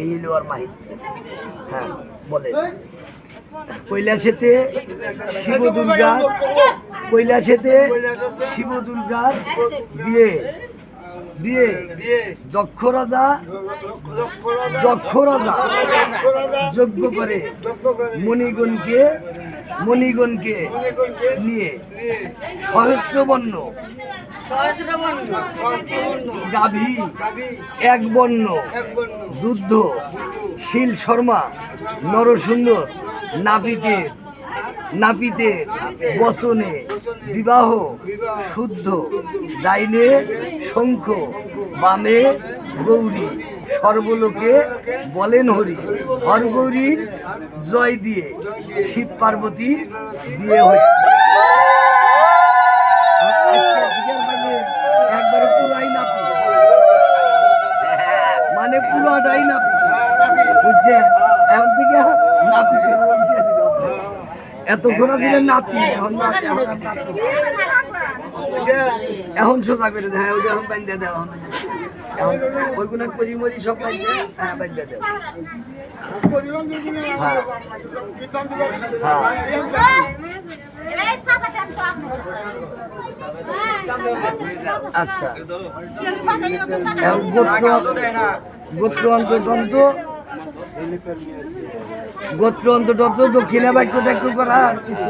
এই হলো আর মাহিত। হ্যাঁ বলে কৈলাসেতে শিব দুর্গার কৈলাসেতে শিব দুর্গার বিয়ে। বিয়ে। দক্ষ রাজা দক্ষ রাজা। যজ্ঞ করে মণিগণকে মণিগণকে নিয়ে সহস্রবর্ণ, গাভী, এক বর্ণ দুধ শিল শর্মা নরসুন্দর নাপিতে নাপিতে, বচনে, বিবাহ, শুদ্ধ, ডাইনে, শঙ্খ, বামে, গৌরী, সর্বলোকে বলেন হরি। হরগৌরীর জয় দিয়ে শিব পার্বতীর বিয়ে হচ্ছে একবারে মানে পুরাটাই নাপি এতক্ষণ ছিলেন নাতি। এখন এখন সোজা করে দেয়, ওই এখন বান্ধে দেওয়া এখন করি মরি হ্যাঁ আচ্ছা। গোত্র গোত্র গোত্র অন্তর্দন্ত দক্ষিণা বাক্য দেখতে করা কিছু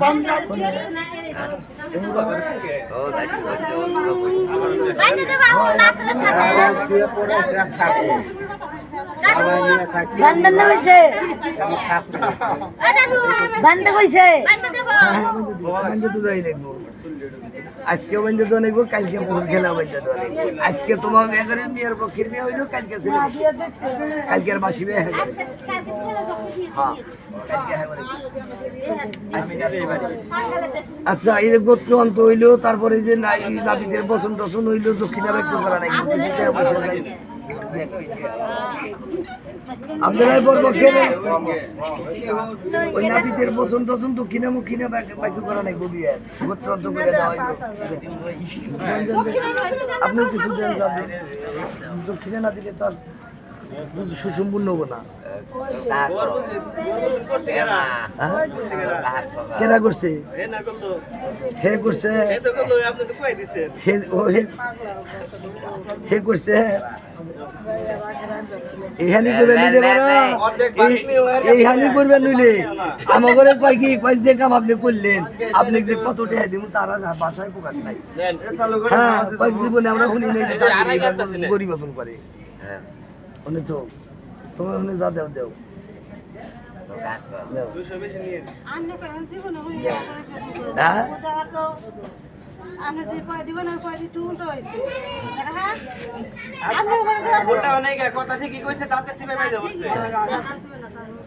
বান্ধব হয়েছে বান্ধব হয়েছে বান্ধে তো বান্ধে কালকে খেলা বান্ধে তো আজকে তোমার মেয়ের পক্ষের মেয়ে হইল কালকে ছিল কালকে আর বাসি মেয়ে হয়ে হ্যাঁ। আচ্ছা এই যে গোত্র অন্ত হইল তারপরে যে নাই নাবিদের বসন টসন হইল দক্ষিণা ব্যক্ত করা নাই। পয়সা নাই বলব কেনে ওই নাপিতের বসন টসন দক্ষিণা কিনে বাকি করা নাই গবি অন্ত করে দেওয়া আপনি কিছু দক্ষিণা না দিলে তো আর সুসম্পূর্ণ হব না। হ্যাঁ? কেনা করছে? হে করছে? হে করছে? এইহানি করবে নিলে এইহানি করবে নিলে আমার ঘরে কয় কি কয় যে কাম আপনি করলেন আপনি যে কত টাকা দিব তারা বাসায় প্রকাশ নাই। হ্যাঁ কয়েক জীবনে আমরা শুনি নাই গরিব করে। উনি তো তোমার উনি যা দেও দেও। দেও। হ্যাঁ?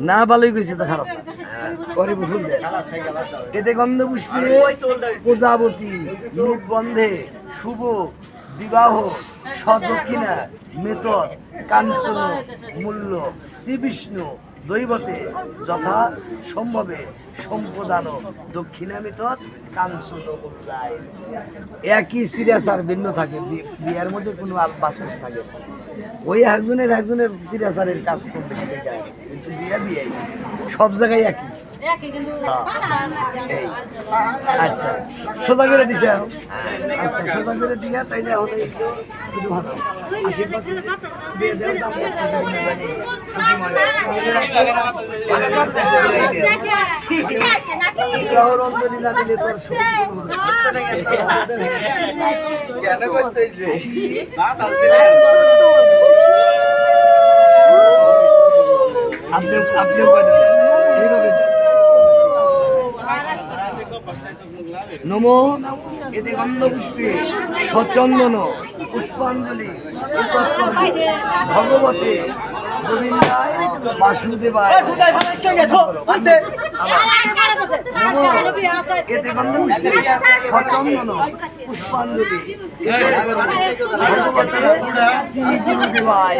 না ভালোই কইছে তো খারাপ। করে বুঝুন এতে গন্ধ পুষ্পে প্রজাপতি নির্বন্ধে শুভ। বিবাহ সদক্ষিণা মেতর কাঞ্চন, মূল্য, শ্রী বিষ্ণু, দৈবতে যথা সম্ভবে দক্ষিণা মেতর কাঞ্চন একই সিরিয়াস আর ভিন্ন থাকে বিয়ের মধ্যে কোনো বাসস থাকে ওই একজনের একজনের সিরিয়াসারের কাজ করবে কিন্তু বিয়ে বিয়ে সব জায়গায় একই। আচ্ছা। সোজা করে দিছে আচ্ছা সোজা করে দিয়া তাই না হলে একটু একটু ভালো দেও। তারপর একটু বিভিন্ন জানি খুশি মনে গ্রহর অঞ্জলি না দিলে তোর শক্তি হবে না। আপনি আপনি এইভাবে দেন। নম। এতে গন্ধ পুষ্পে সচন্দন পুষ্পাঞ্জলি ভগবতে গোবিন্দায় বাসুদেবায়। নম। এতে গন্ধ সচন্দন পুষ্পাঞ্জলি ভগবতে শ্রী গুরুদেবায়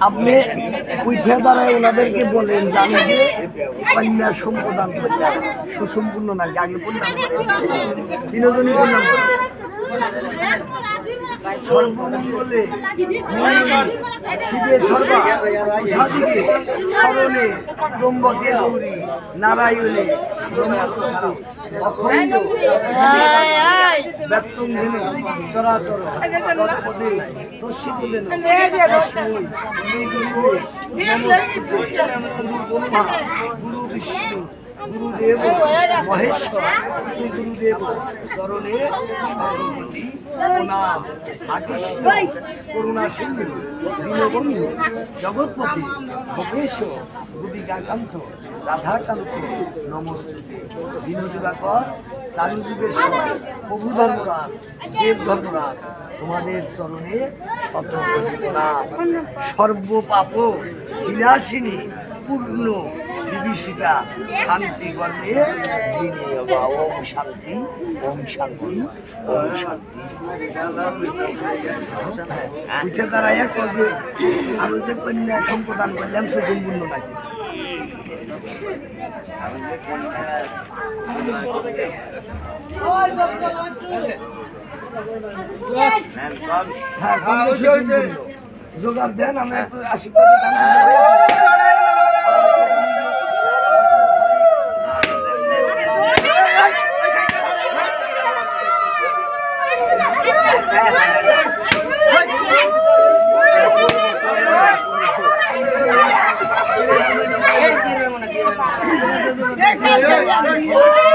আপনি উঠে দাঁড়ায় ওনাদেরকে বলেন যে আমি যে কন্যা সম্প্রদান করলাম সুসম্পূর্ণ নাকি আগে বললাম তিনজনই বললাম সর্বমঙ্গলে শিবের সর্বা সাদিকে স্মরণে ত্রম্বকে নারায়ণে ব্রহ্মস্পতি অখণ্ড ব্যক্তং ধেন চরাচর তৎপদে তস্যিদিলেন তস্মৈ গুরু ব্রহ্মা গুরু বিষ্ণু গুরুদেব, মহেশ্বর, শ্রী গুরুদেব চরণে প্রণাম করুণা সিন্ধু, দীনবন্ধু, জগৎপতি ভোগেশ গোপিকাকান্ত রাধাকান্ত, নমস্তুতে। দীনযুগাকর চারুযুগেশ্বর প্রভু ধর্মরাজ, দেব ধর্মরাজ, তোমাদের চরণে শত প্রণাম সর্বপাপ পূর্ণ। বিভীষিকা শান্তি বিনিয়োগ ওম শান্তি ওম শান্তি ওম শান্তি। উঠে তারা এক যে আমি যে কন্যা সম্প্রদান করলাম সে সম্পূর্ণ নাকি হ্যাঁ জোগাড় দেন আমরা একটু আশীর্বাদ Ei, ei, ei.